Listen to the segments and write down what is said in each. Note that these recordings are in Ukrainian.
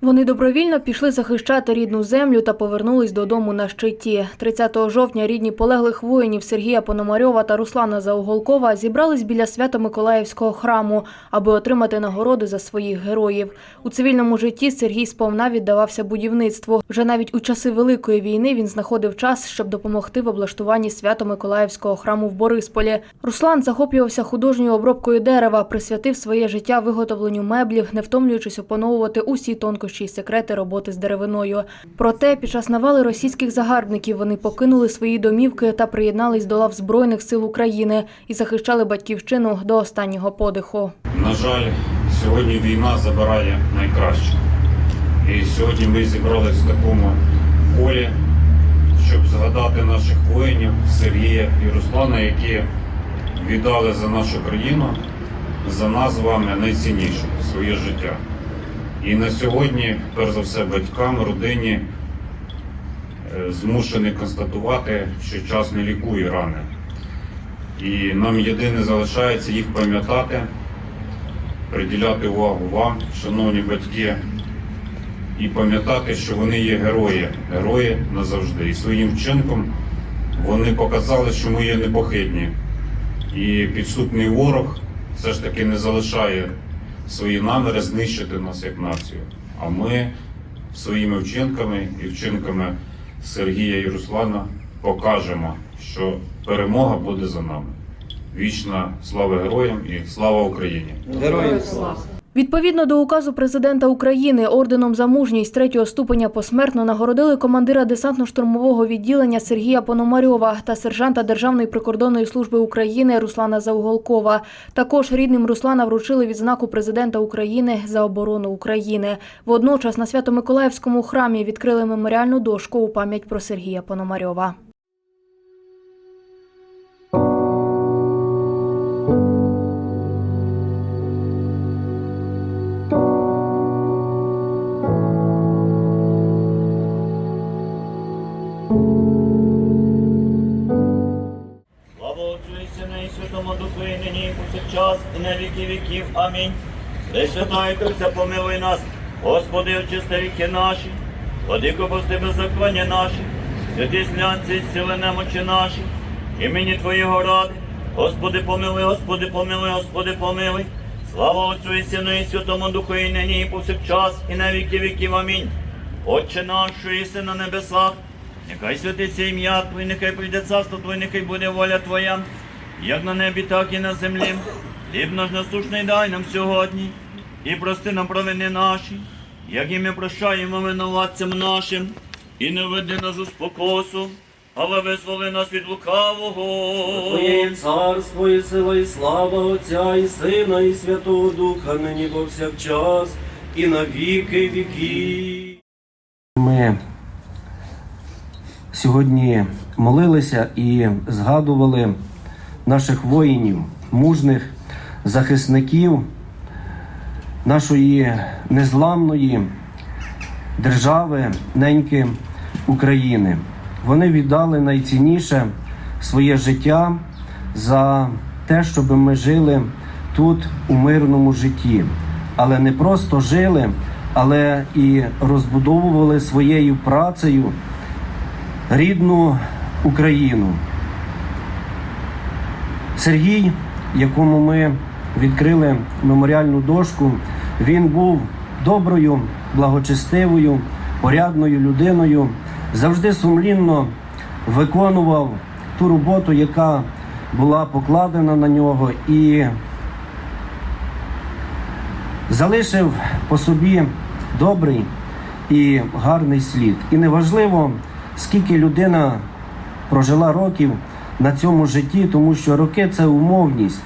Вони добровільно пішли захищати рідну землю та повернулись додому на щиті. 30 жовтня рідні полеглих воїнів Сергія Пономарьова та Руслана Зауголкова зібрались біля Свято-Миколаївського храму, аби отримати нагороди за своїх героїв. У цивільному житті Сергій сповна віддавався будівництву. Вже навіть у часи Великої війни він знаходив час, щоб допомогти в облаштуванні Свято-Миколаївського храму в Борисполі. Руслан захоплювався художньою обробкою дерева, присвятив своє життя виготовленню меблів, не втомлюючись опановувати усі тонкощі й секрети роботи з деревиною. Проте під час навали російських загарбників вони покинули свої домівки та приєднались до лав Збройних сил України і захищали батьківщину до останнього подиху. На жаль, сьогодні війна забирає найкраще. І сьогодні ми зібрались в такому колі, щоб згадати наших воїнів Сергія і Руслана, які віддали за нашу країну, за нас з вами найцінніше своє життя. І на сьогодні, перш за все, батькам, родині е, змушений констатувати, що час не лікує рани. І нам єдине залишається їх пам'ятати, приділяти увагу вам, шановні батьки, і пам'ятати, що вони є герої, герої назавжди. І своїм вчинком вони показали, що ми є непохитні. І підступний ворог все ж таки не залишає свої наміри знищити нас як націю. А ми своїми вчинками і вчинками Сергія і Руслана покажемо, що перемога буде за нами. Вічна слава героям і слава Україні! Героям слава! Відповідно до указу президента України орденом за мужність третього ступеня посмертно нагородили командира десантно-штурмового відділення Сергія Пономарьова та сержанта Державної прикордонної служби України Руслана Зауголкова. Також рідним Руслана вручили відзнаку президента України за оборону України. Водночас на Свято-Миколаївському храмі відкрили меморіальну дошку у пам'ять про Сергія Пономарьова. Нині, і на віки віків. Амінь. Пресвятая Триця, помилуй нас, Господи, очисти ріки наші, владико прости беззаконня наші, святі слянці, зціли немочі наші, імені Твоєго ради. Господи, помилуй, Господи, помилуй, Господи, помилуй. Слава Отцю і Сину і Святому Духу, і нині, і повсякчас, і на віки віків. Амінь. Отче наш, що єси на небесах, Нехай святиться ім'я Твоє, нехай прийде царство Твоє, нехай буде воля Твоя, як на небі, так і на землі. Хліб наш насущний дай нам сьогодні, і прости нам провини наші, як і ми прощаємо винуватцям нашим, і не веди нас у спокусу, але визволи нас від лукавого. Твоє царство і сила, і слава Отця, і Сина, і Святого Духа, нині повсякчас, і на віки віки. Ми сьогодні молилися і згадували наших воїнів, мужних захисників нашої незламної держави, неньки України. Вони віддали найцінніше своє життя за те, щоб ми жили тут у мирному житті, але не просто жили, але і розбудовували своєю працею рідну Україну. Сергій, якому ми відкрили меморіальну дошку, він був доброю, благочестивою, порядною людиною, завжди сумлінно виконував ту роботу, яка була покладена на нього, і залишив по собі добрий і гарний слід. І неважливо, скільки людина прожила років на цьому житті, тому що роки це умовність.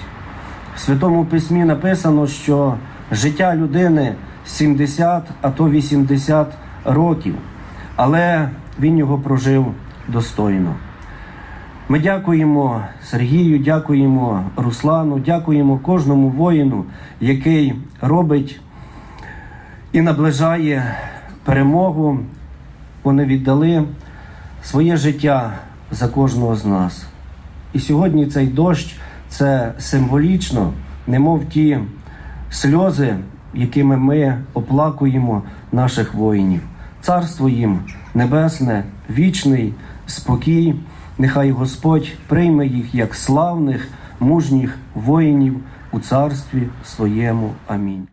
В Святому Письмі написано, що життя людини 70, а то 80 років, але він його прожив достойно. Ми дякуємо Сергію, дякуємо Руслану, дякуємо кожному воїну, який робить і наближає перемогу. Вони віддали своє життя за кожного з нас. І сьогодні цей дощ це символічно, немов ті сльози, якими ми оплакуємо наших воїнів. Царство їм небесне, вічний спокій. Нехай Господь прийме їх як славних, мужніх воїнів у царстві своєму. Амінь.